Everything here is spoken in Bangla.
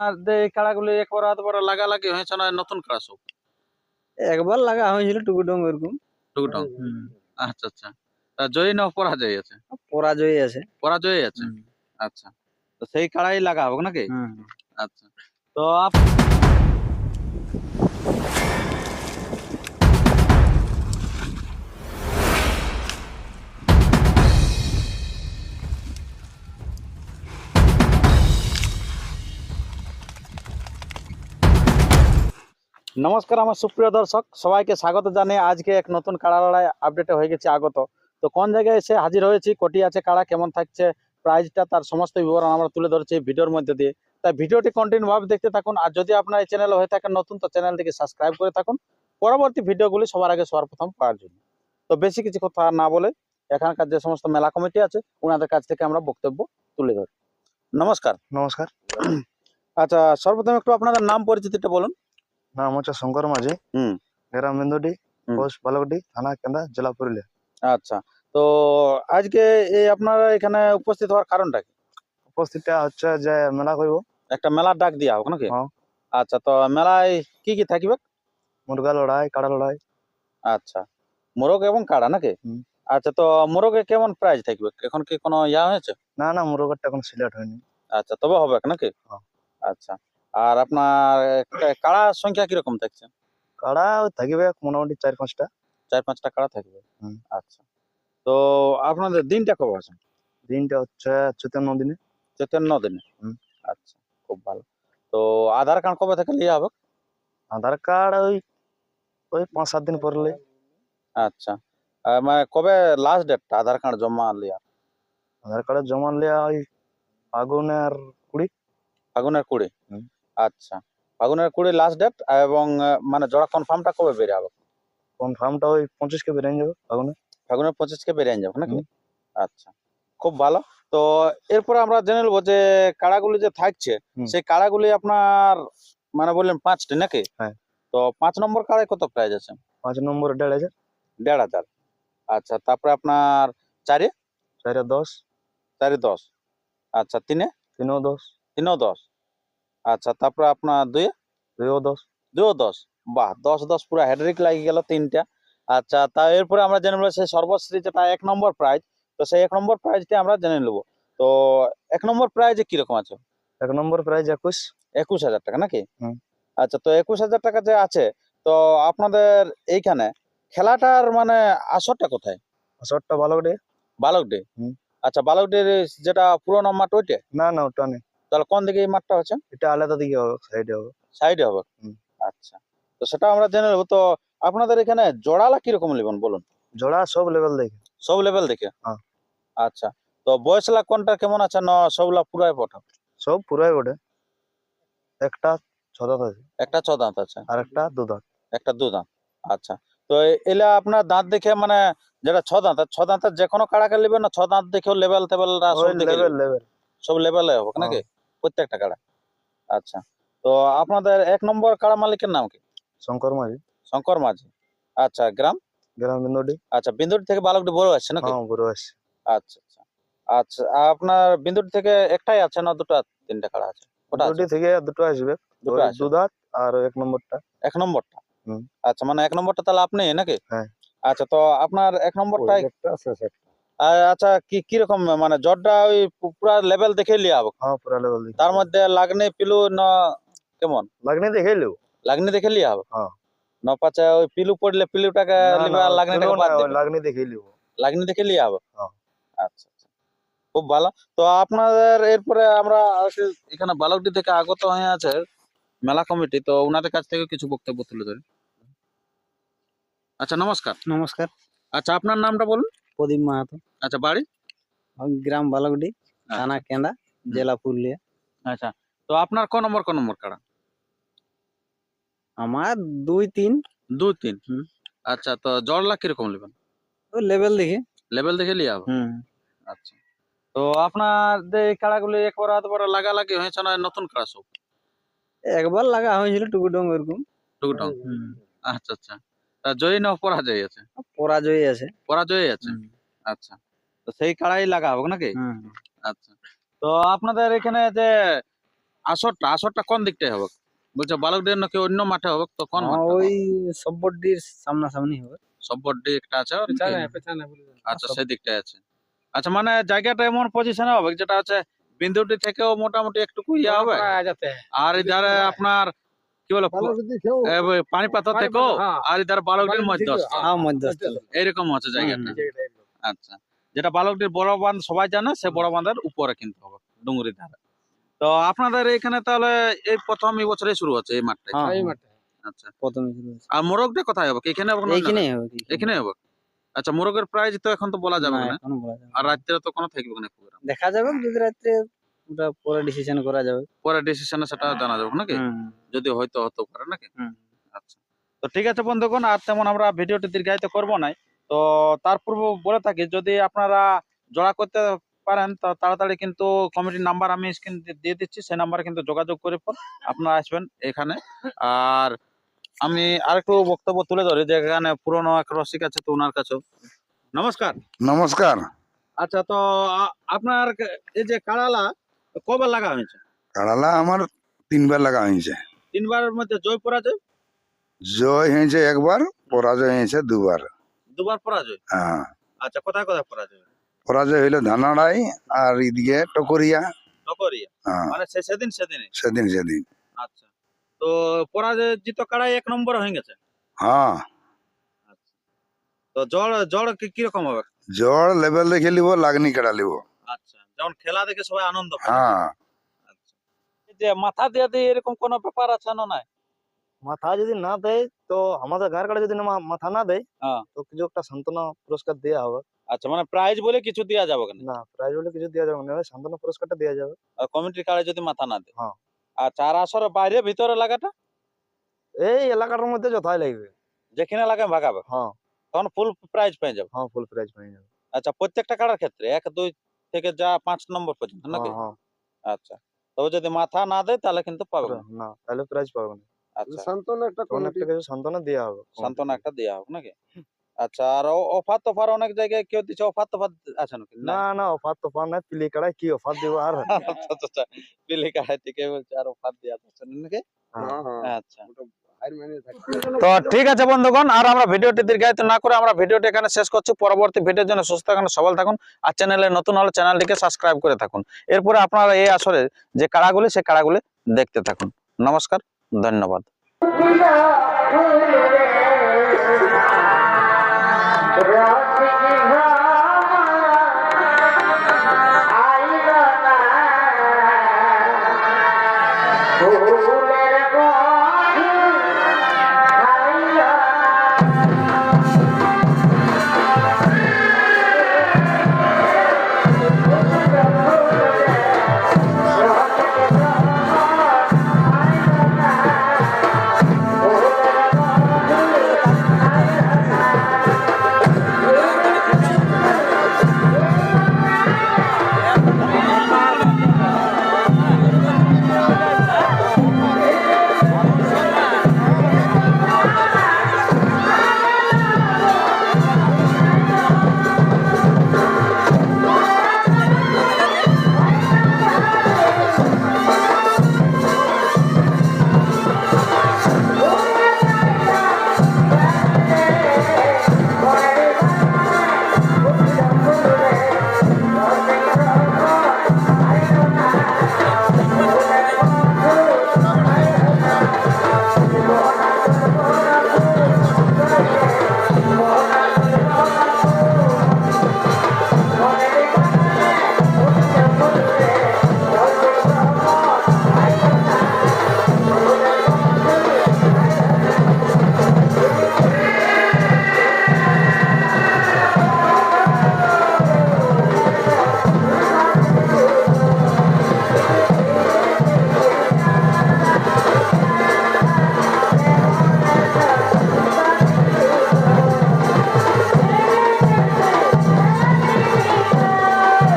আর কাড়াগুলি একবার আধবার লাগালাগি হয়েছে না নতুন কাড়া সব? একবার লাগা হয়েছিল টুকুডং এরকম। টুকটং আচ্ছা আচ্ছা। তা জয়ী না পরাজয় আছে? পরাজয় আছে। পরাজয় আছে? আচ্ছা। তো সেই কাড়াই লাগা হবে নাকি? হুম। আচ্ছা। তো আপ- নমস্কার আমার সুপ্রিয় দর্শক। সবাইকে স্বাগত জানিয়ে আজকে এক নতুন কাড়া লড়াই আপডেটে হয়ে গেছে আগত। তো কোন জায়গায় এসে হাজির হয়েছি কোটি আছে কাড়া কেমন থাকছে প্রাইজটা তার সমস্ত বিবরণ আমরা তুলে ধরছি ভিডিওর মধ্যে দিয়ে। তাই ভিডিওটি কন্টিনিউ ভাবে দেখতে থাকুন আর যদি আপনার এই চ্যানেল হয়ে থাকেন নতুন তো চ্যানেলটিকে সাবস্ক্রাইব করে থাকুন। পরবর্তী ভিডিওগুলি সবার আগে সবার প্রথম পাওয়ার জন্য। তো বেশি কিছু কথা না বলে এখানকার যে সমস্ত মেলা কমিটি আছে ওনাদের কাছ থেকে আমরা বক্তব্য তুলে ধরি। নমস্কার। নমস্কার। আচ্ছা সর্বপ্রথম একটু আপনাদের নাম পরিচিতিটা বলুন। নাম হচ্ছে শঙ্কর মাঝি। গ্রাম হুম। পোস্ট বালকডি থানা কেন্দ্রা জেলা পুরুলিয়া আচ্ছা তো আজকে এই আপনারা এখানে উপস্থিত হওয়ার কারণটা কি উপস্থিতটা হচ্ছে যে মেলা করব একটা মেলার ডাক দিয়া হোক নাকি। আচ্ছা তো মেলায় কি কি থাকবে? মুরগা লড়াই কাড়া লড়াই। আচ্ছা মোরগ এবং কাড়া নাকি? আচ্ছা তো মোরগে কেমন প্রাইস থাকবে? এখন কি কোনো ইয়া হয়েছে? না না মুরগারটা এখন সিলেক্ট হয়নি। আচ্ছা তবে হবে নাকি। আচ্ছা আর আপনার কাড়া সংখ্যা কীরকম থাকছে? কাড়া থাকবে মোটামুটি চার পাঁচটা। চার পাঁচটা কাড়া থাকবে? আচ্ছা। তো আপনাদের দিনটা কবে আছে? দিনটা হচ্ছে চৈতন্য দিনে। চৈতন্য দিনে। আচ্ছা খুব ভালো। তো আধার কার্ড কবে থেকে নিয়ে হবে? আধার কার্ড ওই ওই পাঁচ সাত দিন পরলে। আচ্ছা। মানে কবে লাস্ট ডেটটা আধার কার্ড জমা লিয়া আধার কার্ডে জমা লিয়া ওই ফাগুনের কুড়ি? হুম। আচ্ছা। ফাগুনের কুড়ি লাস্ট ডেট এবং মানে জোড়া কনফার্মটা কবে বেরিয়ে হবে? কনফার্মটা ওই পঁচিশ কে বেরিয়ে যাবে ফাগুনে? ফাগুনের পঁচিশকে বেরিয়ে যাবে নাকি? আচ্ছা খুব ভালো। তো এরপরে আমরা জেনে নেব যে কাড়াগুলি যে থাকছে সেই কাড়াগুলি আপনার মানে বললেন পাঁচটি নাকি? হ্যাঁ। তো পাঁচ নম্বর কাড়ায় কত প্রাইজ আছে? পাঁচ নম্বর দেড় হাজার। দেড় হাজার। আচ্ছা তারপরে আপনার চারে? চারে দশ। চারে দশ। আচ্ছা তিনে? তিনও দশ। তিনও দশ। আচ্ছা তারপরে আপনার দুই? দুইও দশ দুও দশ বাহ দশ দশ পুরো হেডরিক লাগি গেল তিনটা। আচ্ছা তা এরপরে আমরা জেনে নেব সেই সর্বশ্রী যেটা এক নম্বর প্রাইজ তো সেই এক নম্বর প্রাইজটি আমরা জেনে নেব। তো এক নম্বর প্রাইজে কীরকম আছে? এক নম্বর প্রাইজ একুশ। একুশ হাজার টাকা নাকি। আচ্ছা তো একুশ হাজার টাকা যে আছে তো আপনাদের এইখানে খেলাটার মানে আসরটা কোথায়? আসরটা বালকডি বালকডে হুম। আচ্ছা বালকডের যেটা পুরোনো মাঠ ওইটা? না না ওটা নেই। তাহলে কোন দিকে এই মাঠটা হচ্ছে? এটা আলাদা দিকে হবে সাইডে হবে। সাইডে হবে? আচ্ছা। তো সেটা আমরা জেনে নেব। তো আপনাদের এখানে জোড়ালা কীরকম নেবেন বলুন? জোড়া সব লেভেল দেখে। সব লেভেল দেখে? হ্যাঁ। আচ্ছা। তো বয়সলা কোনটা কেমন আছে না সবলা পুরাই পটা সব পুরাই ওঠে একটা ছ দাঁত আছে। একটা ছ দাঁত আছে। আর একটা দু দাঁত একটা দু দাঁত আচ্ছা। তো এলা আপনার দাঁত দেখে মানে যেটা ছ দাঁত ছ দাঁতের যে কোনো কাড়াকে নেবেন না ছ দাঁত দেখেও লেভেল টেবেল সব লেভেল লেভেল সব লেভেলে হবে নাকি? প্রত্যেকটা কাড়া। আচ্ছা তো আপনাদের এক নম্বর কাড়া মালিকের নাম কি? শঙ্কর মাঝি। শঙ্কর মাঝি। আচ্ছা গ্রাম? গ্রাম বিন্দুডি। আচ্ছা বিন্দুর থেকে বালকটি বড় আছে নাকি? হ্যাঁ বুড়ো আছে আচ্ছা আচ্ছা। আচ্ছা আপনার বিন্দুর থেকে একটাই আছে না দুটো তিনটা কাড়া আছে? ওটা থেকে দুটো আসবে। দুটো ওই আছে দু দাঁত আর এক নম্বরটা। এক নম্বরটা? হুম। আচ্ছা মানে এক নম্বরটা তাহলে আপনি নাকি? হ্যাঁ। আচ্ছা তো আপনার এক নম্বরটাই আ- আচ্ছা কি কীরকম মানে জ্বরটা ওই পুরা লেভেল দেখে লিয়া হবে হ্যাঁ পুরা লেভেল দেখে তার মধ্যে লাগনি পিলু না কেমন? লাগনি দেখে লিও লাগনি দেখে লিয়া হবে হ্যাঁ। না পাচ্ছে ওই পিলু পড়লে পিলুটাকে লিবে না, আর বাদ দেবে লাগনি দেখে লিও লাগনি দেখে লিয়া হবে হ্যাঁ। আচ্ছা আচ্ছা। খুব ভালো। তো আপনাদের এরপরে আমরা এখানে বালকটি থেকে আগত হয়ে আছে মেলা কমিটি তো ওনাদের কাছ থেকে কিছু বক্তব্য তুলে ধরি। আচ্ছা নমস্কার। নমস্কার। আচ্ছা আপনার নামটা বলুন? প্রদীপ মাহাতো। আচ্ছা বাড়ি? গ্রাম বালকডি থানা কেন্দা জেলা পুরুলিয়া। আচ্ছা তো আপনার কোন নম্বর কোন নম্বর কাড়া? আমার দুই তিন। দুই তিন আচ্ছা তো জড়লা কীরকম নেবেন? ওই লেভেল দেখে। লেভেল দেখে লিয়ে হবে? হুম। আচ্ছা তো আপনার যে কাড়াগুলি একবার আধবার লাগালাগি হয়েছে না নতুন কাড়া সব? একবার লাগা হয়েছিল টুকুডং ওরকম টুকটং আচ্ছা আচ্ছা। জয়ী না পরাজয় আছে? পরাজয় আছে। পরাজয় আছে? আচ্ছা। তো সেই কাড়াই লাগা হবে নাকি আচ্ছা। তো আপনাদের এখানে যে আসরটা আসরটা কোন দিকটায় হবে? বলছে বালকদের নাকি অন্য মাঠে হবে তো কোন ওই সব্বরডির সামনাসামনি হবে। সব বড্ডি একটা আছে আচ্ছা সেই দিকটায় আছে। আচ্ছা মানে জায়গাটা এমন পজিশনে হবে যেটা আছে বিন্দুটি থেকেও মোটামুটি একটু ইয়ে হবে? আর ইধারে আপনার কি বলে পানি পাথর থেকেও আর ইধারে বালকটির মধ্যে হ্যাঁ এইরকম আছে জায়গাটা আচ্ছা। যেটা বালকটির বড় বাঁধ সবাই জানে সে বড় বাঁধের উপরে কিন্তু হবে ডুঙ্গুরি ধারে। তো আপনাদের এখানে তাহলে এই প্রথম এই বছরে শুরু হচ্ছে এই মাঠটা হ্যাঁ হ্যাঁ, আচ্ছা। প্রথমে শুরু হয়েছে। আর মোরগটা কোথায় হবে? এখানে হবে না অন্য এইখানেই জায়গায়? হবে। এখানে হবে? আচ্ছা মোরগের প্রাইস তো এখন তো বলা যাবে না, না। এখনও বলা যাবে না। আর রাত্রে তো কোনো থাকবে না দেখা যাবে যদি রাত্রে ওটা পরে ডিসিশন করা যাবে। পরে ডিসিশনে সেটা জানা যাবে নাকি? যদি হয়তো হতে পারে নাকি? আচ্ছা। তো ঠিক আছে বন্ধুগণ আর তেমন আমরা ভিডিওটি দীর্ঘায়িত করব নাই। তো তার পূর্ব বলে থাকি যদি আপনারা জোড়া করতে পারেন তো তাড়াতাড়ি কিন্তু কমিটির নাম্বার আমি স্ক্রিন দিয়ে দিচ্ছি সেই নাম্বারে কিন্তু যোগাযোগ করে পর আপনারা আসবেন এখানে। আর আমি আরেকটু বক্তব্য তুলে ধরি যে এখানে পুরনো এক রসিক আছে তো ওনার কাছেও। নমস্কার। নমস্কার। আচ্ছা তো আপনার এই যে কাড়ালা কবে লাগা হয়েছে? কাড়ালা আমার তিনবার লাগা হয়েছে। তিনবারের মধ্যে জয় পরাজয়? জয় হয়েছে একবার পরাজয় হয়েছে দুবার। দুবার পরাজয়? হ্যাঁ। আচ্ছা কোথায় কোথায় পরাজয়? পরাজয় হইল ধানাড়াই আর এদিকে টকরিয়া। নকরিয়া হ্যাঁ। মানে সেদিন সেদিনে? সেদিন সেদিন। আচ্ছা। তো পরাজয় জিত কাড়াই এক নম্বর হয়ে গেছে? হ্যাঁ। আচ্ছা। তো জল জল কি কীরকম হবে? জড় লেভেল দেখে লিব লাগনি কাড়া লিব। আচ্ছা। যেমন খেলা দেখে সবাই আনন্দ পায়। হ্যাঁ। আচ্ছা। যে মাথা দিয়ে দিয়ে এরকম কোনো ব্যাপার আছে না নাই? মাথা যদি না দেয় তো আমাদের গাঁর কাড়ে যদি মাথা না দেয় হ্যাঁ। তো কিছু একটা সান্ত্বনা পুরস্কার দেওয়া হবে। আচ্ছা মানে প্রাইজ বলে কিছু দেওয়া যাবে কেন না প্রাইজ বলে কিছু দেওয়া যাবে না। সান্ত্বনা পুরস্কারটা দেওয়া যাবে। আর কমিটির কাড়ে যদি মাথা না দেয়? হ্যাঁ। আচ্ছা আর আসরে বাইরে ভিতরে লাগাটা এই এলাকাটার মধ্যে যথাই লাগবে। যেখানে লাগে ভাগাবে? হ্যাঁ। তখন ফুল প্রাইজ পেয়ে যাবে? হ্যাঁ ফুল প্রাইজ পেয়ে যাবে। আচ্ছা প্রত্যেকটা কাড়ার ক্ষেত্রে? এক দুই থেকে যা পাঁচ নম্বর পর্যন্ত নাকি? হ্যাঁ। হ্যাঁ আচ্ছা। তবে যদি মাথা না দেয় তাহলে কিন্তু পাবে না। না তাহলে প্রাইজ পাবে না। আচ্ছা। সান্ত্বনা একটা কোন একটা কিছু সান্ত্বনা দেওয়া হবে। সান্ত্বনা একটা দেওয়া হোক নাকি? আচ্ছা আর অফার তফার অনেক জায়গায় কেউ দিচ্ছে অফার তফার আছে নাকি? না না অফার তো পার নাই পিলি কি অফার দিব আর? আচ্ছা আচ্ছা পিলি কাহাই থেকে বলছে আর অফার যাচ্ছে না নাকি? হ্যাঁ। আচ্ছা। তো ঠিক আছে বন্ধুগণ আর আমরা ভিডিওটি দীর্ঘায়িত না করে আমরা ভিডিওটি এখানে শেষ করছি। পরবর্তী ভিডিওর জন্য সুস্থ থাকুন সবল থাকুন আর চ্যানেলে নতুন হলে চ্যানেলটিকে সাবস্ক্রাইব করে থাকুন। এরপরে আপনারা এই আসরে যে কাড়াগুলি সেই কাড়াগুলি দেখতে থাকুন। নমস্কার ধন্যবাদ।